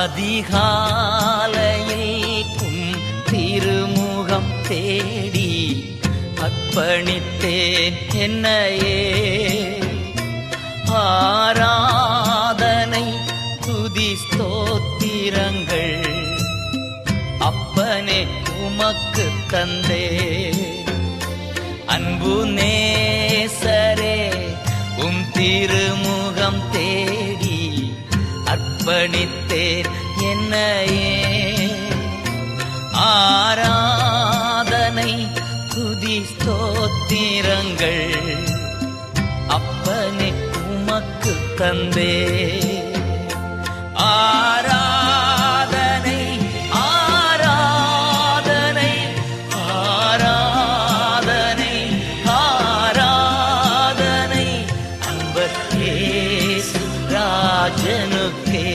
அதிகாலையில் திருமுகம் தேடி அர்ப்பணித்தேன் என்னையே. ஆராதனை துதி ஸ்தோத்திரங்கள் அப்பனே உமக்கு தந்தே. அன்பு நேசரே உம் திருமுகம் தேடி அர்ப்பணித்த ஆராதனை துதி ஸ்தோத்திரங்கள். அப்பனே உமக்கு தந்தே. ஆராதனை ஆராதனை ஆராதனை ஆராதனை. அன்பர் இயேசு ராஜனுக்கே.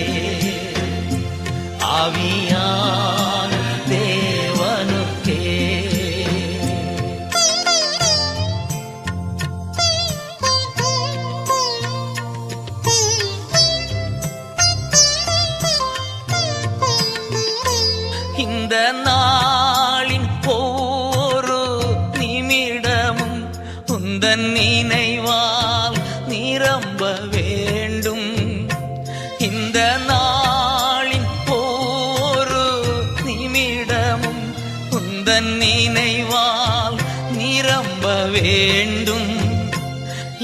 இந்த நாளின் ஒவ்வொரு நிமிடமும் உந்தன் நினைவால் நிரம்ப வேண்டும். இந்த நாளின் ஒவ்வொரு நிமிடமும் உந்தன் நினைவால் நிரம்ப வேண்டும்.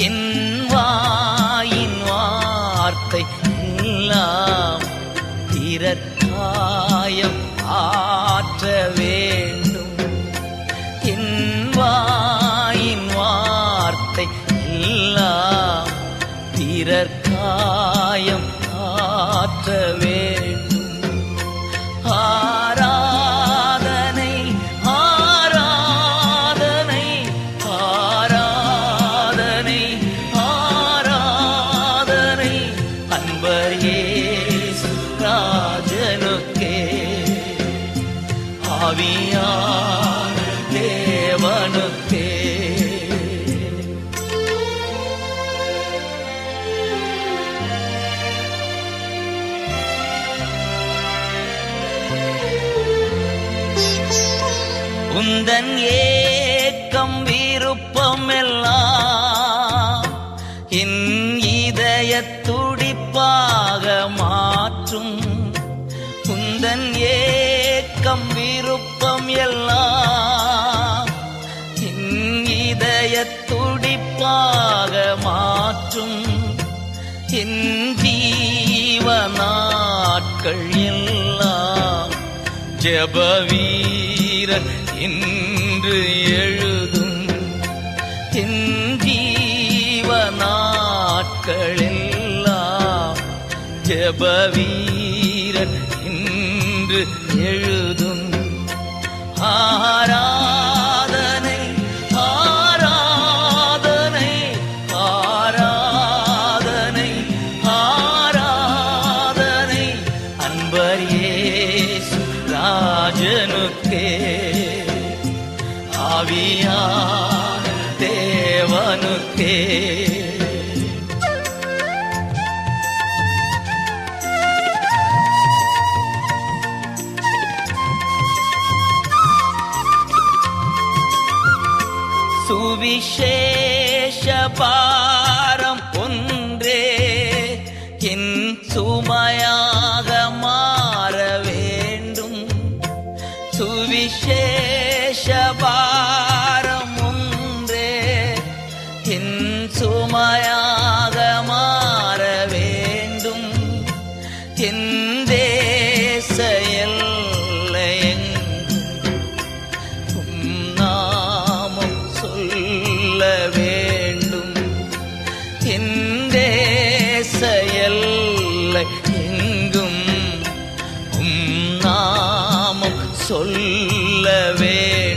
என் வாயின் வார்த்தை எல்லாம் பிறக்காயம் பிறர் காயம் ஆற்ற வேண்டும் உந்தன் ஏக்கம் விருப்பம் எல்லாம் என் இதய துடிப்பாக மாற்றும். உந்தன் ஏக்கம் விருப்பம் எல்லாம் என் இதய துடிப்பாக மாற்றும். என் ஜீவ நாட்கள் எல்லாம் ஜபவீரன் இன்று எழுதும் என் ஜீவ நாட்களெல்லாம் ஜபவீரன் இன்று எழுதும். ஆரா ஆராதனை ராஜனுக்கே ಧ್ವನಿಯ ದೇವನುತ್ತೇ സുവിശേഷ പാരം ഒന്നേ എൻ സുമയാക മാറ സുവിശേഷ പാ என் நாமம் சொல்ல வேண்டும் எங்கும் உம் நாமம் சொல்ல வேண்டும்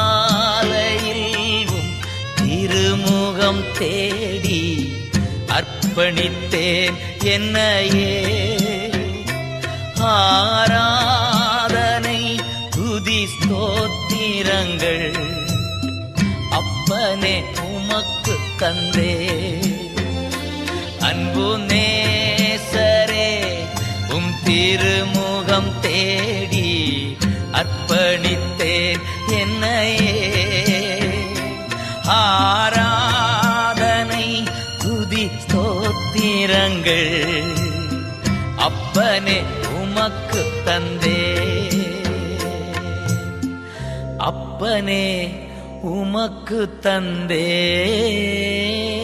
அதிகாலையில் திருமுகம் தேடி அர்ப்பணித்தேன் என்னையே. ஆராதனை துதி ஸ்தோத்திரங்கள் அப்பனே உமக்கு தந்தே அன்பு நேசரே உம் திருமுகம் தேடி அர்ப்பணித்தேன் என்னையே. ஆராதனை துதி ஸ்தோத்திரங்கள் அப்பனே உமக்கு தந்தே. அப்பனே உமக்கு தந்தே.